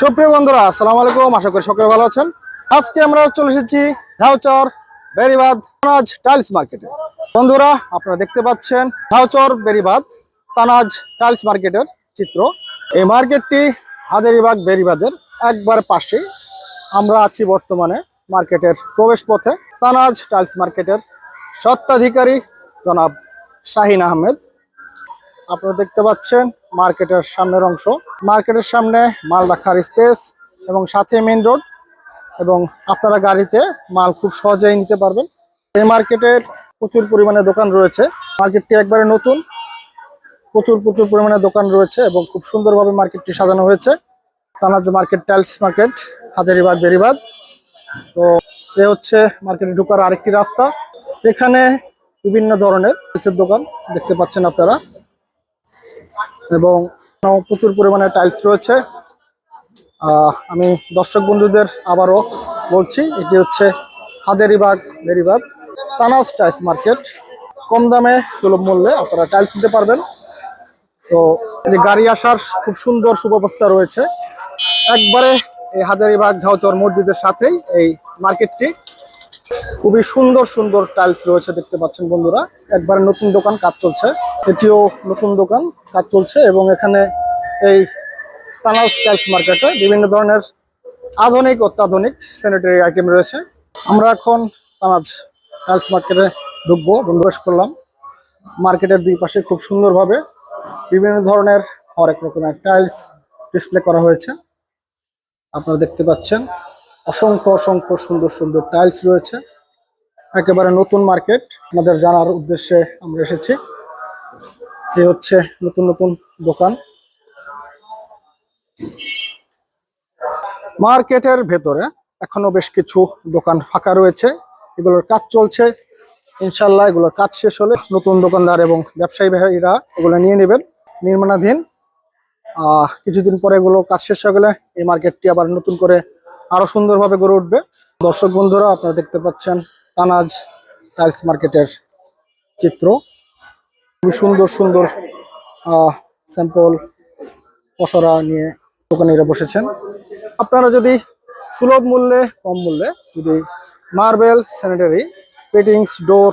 সুপ্রিয় বন্ধুরা, আসসালামু আলাইকুম। আশা করি সকলে ভালো আছেন। আজকে আমরা চলে এসেছি ঝাউচর বেরিবাদ তানাজ টাইলস মার্কেটে। বন্ধুরা, আপনারা দেখতে পাচ্ছেন ঝাউচর বেরিবাদ তানাজ টাইলস মার্কেটের চিত্র। এই মার্কেটটি হাজারিবাগ বেরিবাদের একবার পাশে আমরা আছি বর্তমানে মার্কেটের প্রবেশ পথে তানাজ টাইলস মার্কেটের স্বত্বাধিকারী জনাব শাহিন আহমেদ। আপনারা দেখতে পাচ্ছেন মার্কেটের সামনের অংশ। মার্কেটের সামনে মাল রাখার স্পেস এবং সাথে মেইন রোড এবং আপনারা গাড়িতে মাল খুব সহজেই নিতে পারবেন। এই মার্কেটে প্রচুর পরিমাণে দোকান রয়েছে। মার্কেটটি একবারে নতুন। প্রচুর প্রচুর পরিমাণে দোকান রয়েছে এবং খুব সুন্দরভাবে মার্কেটটি সাজানো হয়েছে। Tanaz market, tiles market, Hazaribagh Beribadh তো এ হচ্ছে মার্কেটে ঢোকার আরেকটি রাস্তা। এখানে বিভিন্ন ধরনের টাইলসের দোকান দেখতে পাচ্ছেন আপনারা। এবং প্রচুর পরিমাণে টাইলস রয়েছে। আমি দর্শক বন্ধুদের আবারও বলছি, এটি হচ্ছে হাজারিবাগ বেরিবাগ তানাস টাইলস মার্কেট কম দামে সুলভ মূল্যে আপনারা টাইলস নিতে পারবেন। তো যে গাড়ি আসার খুব সুন্দর সুব্যবস্থা রয়েছে। একবারে এই হাজারিবাগ ঝাউচর মসজিদের সাথেই এই মার্কেটটি খুবই সুন্দর সুন্দর টাইলস রয়েছে দেখতে পাচ্ছেন বন্ধুরা। একবারে নতুন দোকান, কাজ চলছে। এটিও নতুন দোকান, কাজ চলছে এবং এখানে এই তানাস টাইলস মার্কেটে বিভিন্ন ধরনের আধুনিক, অত্যাধুনিক স্যানিটারি আইটেম রয়েছে। আমরা এখন তানাজ টাইলস মার্কেটে ঢুকবো বন্ধুবাস করলাম। মার্কেটের দুই পাশে খুব সুন্দরভাবে বিভিন্ন ধরনের হরেক রকমের টাইলস ডিসপ্লে করা হয়েছে। আপনারা দেখতে পাচ্ছেন, অসংখ্য অসংখ্য সুন্দর সুন্দর টাইলস রয়েছে। একেবারে নতুন মার্কেট আমাদের জানার উদ্দেশ্যে আমরা এসেছি। এই হচ্ছে নতুন নতুন দোকান। মার্কেটের ভেতরে এখনও বেশ কিছু দোকান ফাঁকা রয়েছে। এগুলোর কাজ চলছে। ইনশাল্লাহ এগুলোর কাজ শেষ হলে নতুন দোকানদার এবং ব্যবসায়ী ভাইরা এগুলো নিয়ে নেবেন নির্মাণাধীন। আহ, কিছুদিন পরে এগুলো কাজ শেষ হয়ে গেলে এই মার্কেটটি আবার নতুন করে আরও সুন্দরভাবে গড়ে উঠবে। দর্শক বন্ধুরা, আপনারা দেখতে পাচ্ছেন তানাজ টাইলস মার্কেটের চিত্র। খুবই সুন্দর সুন্দর স্যাম্পল পসরা নিয়ে দোকানিরা বসেছেন। আপনারা যদি সুলভ মূল্যে, কম মূল্যে যদি মার্বেল, স্যানিটারি পেটিংস ডোর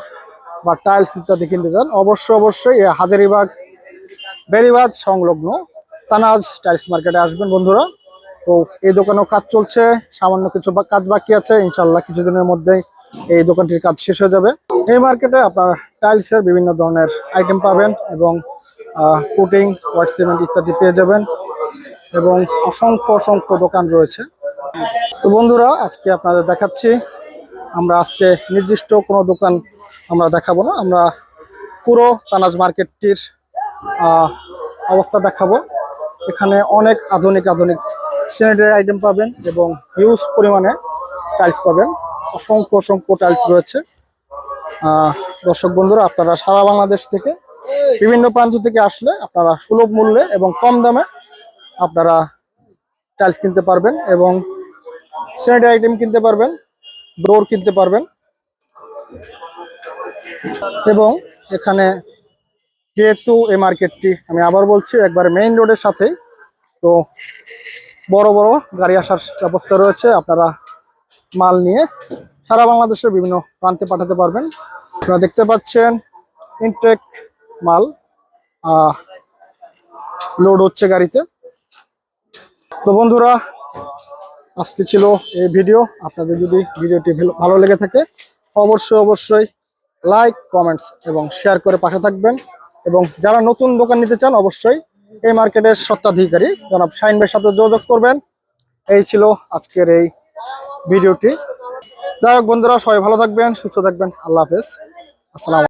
বা টাইলস ইত্যাদি কিনতে চান অবশ্যই অবশ্যই হাজারিবাগ, বেরিবাগ সংলগ্ন তানাজ টাইলস মার্কেটে আসবেন বন্ধুরা। তো এই দোকানেও কাজ চলছে, সামান্য কিছু কাজ বাকি আছে ইনশাল্লাহ কিছুদিনের মধ্যেই এই দোকানটির কাজ শেষ হয়ে যাবে। এই মার্কেটে আপনার টাইলসের বিভিন্ন ধরনের আইটেম পাবেন এবং পুটিং হোয়াইট সিমেন্ট ইত্যাদি পেয়ে যাবেন এবং অসংখ্য অসংখ্য দোকান রয়েছে। তো বন্ধুরা, আজকে আপনাদের দেখাচ্ছি, আমরা আজকে নির্দিষ্ট কোনো দোকান আমরা দেখাবো না, আমরা পুরো তানাজ মার্কেটটির অবস্থা দেখাবো। এখানে অনেক আধুনিক আধুনিক স্যানিটারি আইটেম পাবেন এবং হিউজ পরিমাণে টাইলস পাবেন। অসংখ্য অসংখ্য টাইলস রয়েছে। দর্শক বন্ধুরা, আপনারা সারা বাংলাদেশ থেকে, বিভিন্ন প্রান্ত থেকে আসলে আপনারা সুলভ মূল্যে এবং কম দামে আপনারা টাইলস কিনতে পারবেন এবং স্যানিটারি আইটেম কিনতে পারবেন ডোর কিনতে পারবেন। এবং এখানে যেহেতু এই মার্কেটটি আমি আবার বলছি, একবার মেইন রোডের সাথেই, তো বড় বড় গাড়ি আসার ব্যবস্থা রয়েছে। আপনারা মাল নিয়ে সারা বাংলাদেশের বিভিন্ন প্রান্তে পাঠাতে পারবেন। আপনারা দেখতে পাচ্ছেন ইনটেক মাল। লোড হচ্ছে গাড়িতে। তো বন্ধুরা, আজকে ছিল এই ভিডিও আপনাদের যদি ভিডিওটি ভালো- লেগে থাকে, অবশ্যই অবশ্যই লাইক কমেন্টস এবং শেয়ার করে পাশে থাকবেন। এবং যারা নতুন দোকান নিতে চান, অবশ্যই এই মার্কেটের স্বত্বাধিকারী জনাব শাইন ভাইয়ের সাথে যোগাযোগ করবেন। এই ছিল আজকের এই ভিডিওটি। যাই হোক বন্ধুরা সবাই ভালো থাকবেন সুস্থ থাকবেন। আল্লাহ হাফেজ। আসসালাম